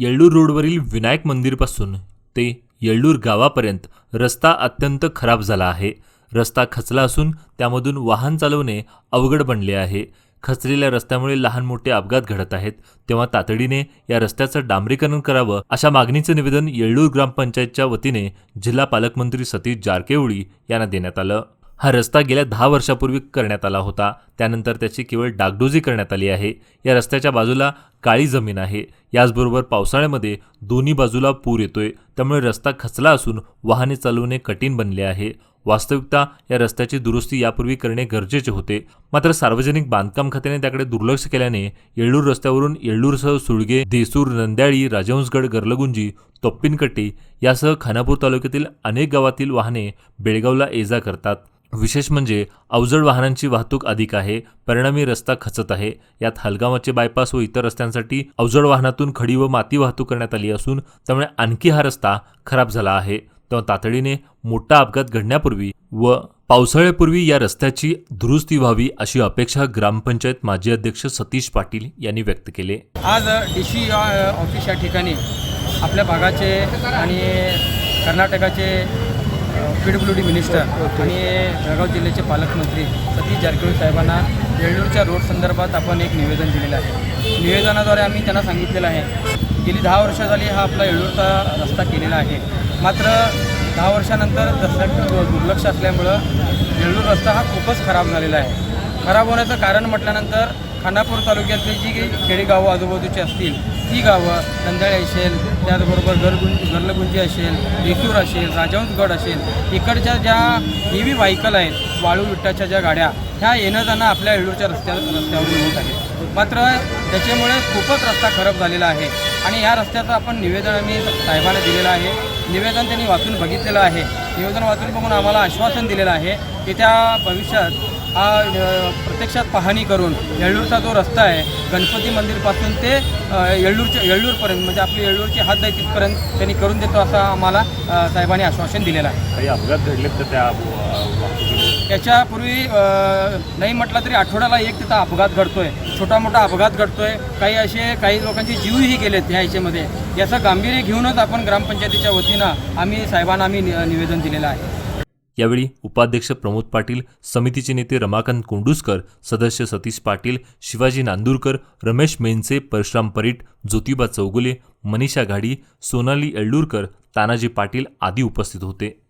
येळ्ळूर रोडवरील विनायक मंदिरपासून ते येळ्ळूर गावापर्यंत रस्ता अत्यंत खराब झाला आहे. रस्ता खचला असून त्यामधून वाहन चालवणे अवघड बनले आहे. खचलेल्या रस्त्यामुळे लहान मोठे अपघात घडत आहेत. तेव्हा तातडीने या रस्त्याचं डांबरीकरण करावं अशा मागणीचं निवेदन येळ्ळूर ग्रामपंचायतच्या वतीने जिल्हा पालकमंत्री सतीश जारकेवळी यांना देण्यात आलं. हा रस्ता गेल्या दहा वर्षापूर्वी करण्यात आला होता. त्यानंतर त्याची केवळ डागडोजी करण्यात आली आहे. या रस्त्याच्या बाजूला काळी जमीन आहे. याचबरोबर पावसाळ्यामध्ये दोन्ही बाजूला पूर येतोय. त्यामुळे रस्ता खचला असून वाहने चालवणे कठीण बनले आहे. वास्तविकता या रस्त्याची दुरुस्ती यापूर्वी करणे गरजेचे होते. मात्र सार्वजनिक बांधकाम खात्याने त्याकडे दुर्लक्ष केल्याने येळूर रस्त्यावरून येळूरसह सुळगे देसूर नंद्याळी राजहंसगड गर्लगुंजी तोप्पिनकट्टी यासह खानापूर तालुक्यातील अनेक गावातील वाहने बेळगावला ये जा करतात. विशेष म्हणजे अवजड वाहनांची वाहतूक अधिक आहे परिणामी रस्ता खचत आहे. यात हलगावाचे बायपास व इतर रस्त्यांसाठी अवजड वाहनातून खडी व माती वाहतूक करण्यात आली असून त्यामुळे आणखी हा रस्ता खराब झाला आहे. तेव्हा तातडीने मोठा अपघात घडण्यापूर्वी व पावसाळ्यापूर्वी या रस्त्याची दुरुस्ती व्हावी अशी अपेक्षा ग्रामपंचायत माजी अध्यक्ष सतीश पाटील यांनी व्यक्त केले. आज डी सी ऑफिस या ठिकाणी आपल्या भागाचे आणि कर्नाटकाचे पी डब्ल्यू डी मिनिस्टर आणि जळगाव जिल्ह्याचे पालकमंत्री सतीश जारकिहोळी साहेबांना येळूरच्या रोड संदर्भात आपण एक निवेदन दिलेलं आहे. निवेदनाद्वारे आम्ही त्यांना सांगितलेलं आहे गेली दहा वर्ष झाली हा आपला येळूरचा रस्ता केलेला आहे. मात्र दहा वर्षानंतर रस्त्याकडे दुर्लक्ष असल्यामुळं येळूर रस्ता हा खूपच खराब झालेला आहे. खराब होण्याचं कारण म्हटल्यानंतर खानापूर तालुक्यातली जी काही खेडेगावं आजूबाजूची असतील ती गावं नंदाळे असेल त्याचबरोबर घरगुं गरलगुंजी असेल देसूर असेल राजहंसगड असेल इकडच्या ज्या हेवी व्हायकल आहेत वाळू विट्टाच्या ज्या गाड्या ह्या येणं जाणं आपल्या येळूरच्या रस्त्या रस्त्यावरून होत आहे. मात्र त्याच्यामुळे खूपच रस्ता खराब झालेला आहे आणि या रस्त्याचं आपण निवेदन आम्ही साहेबांना दिलेलं आहे. निवेदन त्यांनी वाचून बघितलेलं आहे. निवेदन वाचून बघून आम्हाला आश्वासन दिलेलं आहे की त्या भविष्यात हा प्रत्यक्षात पाहणी करून येळ्ळूरचा जो रस्ता आहे गणपती मंदिरपासून ते येळ्ळूरच्या येळ्ळूरपर्यंत म्हणजे आपली येळ्ळूरची हात आहे तिथपर्यंत त्यांनी करून देतो असं आम्हाला साहेबांनी आश्वासन दिलेलं आहे. काही अपघात घडलेत तर त्या याच्यापूर्वी नाही म्हटलं तरी आठवड्याला एक तिथं अपघात घडतोय छोटा मोठा अपघात घडतोय. काही असे काही लोकांचे जीवही गेलेत ह्या याच्यामध्ये. याचं गांभीर्य घेऊनच आपण ग्रामपंचायतीच्या वतीनं आम्ही साहेबांना आम्ही निवेदन दिलेलं आहे. यावेळी उपाध्यक्ष प्रमोद पाटील समितीचे नेते रमाकांत कोंडुसकर सदस्य सतीश पाटील शिवाजी नांदूरकर रमेश मेनसे परशुराम परीट ज्योतिबा चौगुले मनीषा घाडी सोनाली येळ्ळूरकर तानाजी पाटील आदी उपस्थित होते.